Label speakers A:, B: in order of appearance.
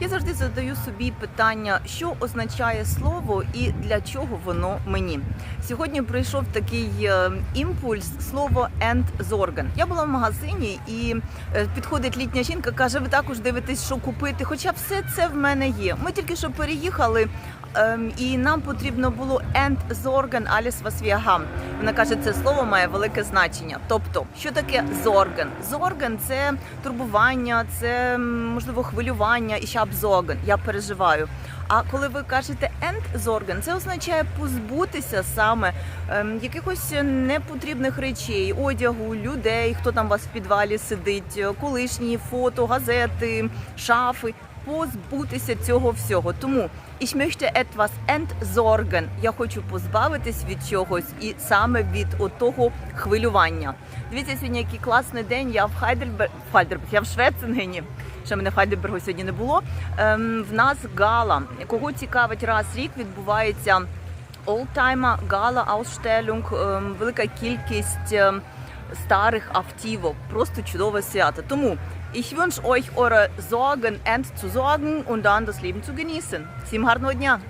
A: Я завжди задаю собі питання, що означає слово і для чого воно мені. Сьогодні прийшов такий е, імпульс слово «Endsorgen». Я була в магазині і е, підходить літня жінка, каже: ви також дивитесь, що купити. Хоча все це в мене є. Ми тільки що переїхали. ем, І нам потрібно було «Endsorgen alles, was wir. Вона каже, це слово має велике значення. Тобто, що таке зорген? Зорген це турбування, це можливо хвилювання і ще зорген. Я переживаю. А коли ви кажете «Endsorgen», це означає позбутися саме ем, якихось непотрібних речей, одягу, людей, хто там у вас в підвалі сидить, е, колишні фото, газети, шафи. Позбутися цього всього. Тому ich möchte etwas entsorgen. Я хочу позбавитись від чогось і саме від отого хвилювання. Дивіться, сьогодні який класний день. Я в Хайдельберг, Хайдельберг, я в Швеценгені. Ще мене в Хайдельбергу сьогодні не було. Ем, в нас гала. Кого цікавить раз рік відбувається Oldtimer Gala Ausstellung, ем, велика кількість ем, старих автівок. Просто чудове свято. Тому ich wünsche euch eure Sorgen entzusorgen und dann das Leben zu genießen. Всім гарного дня!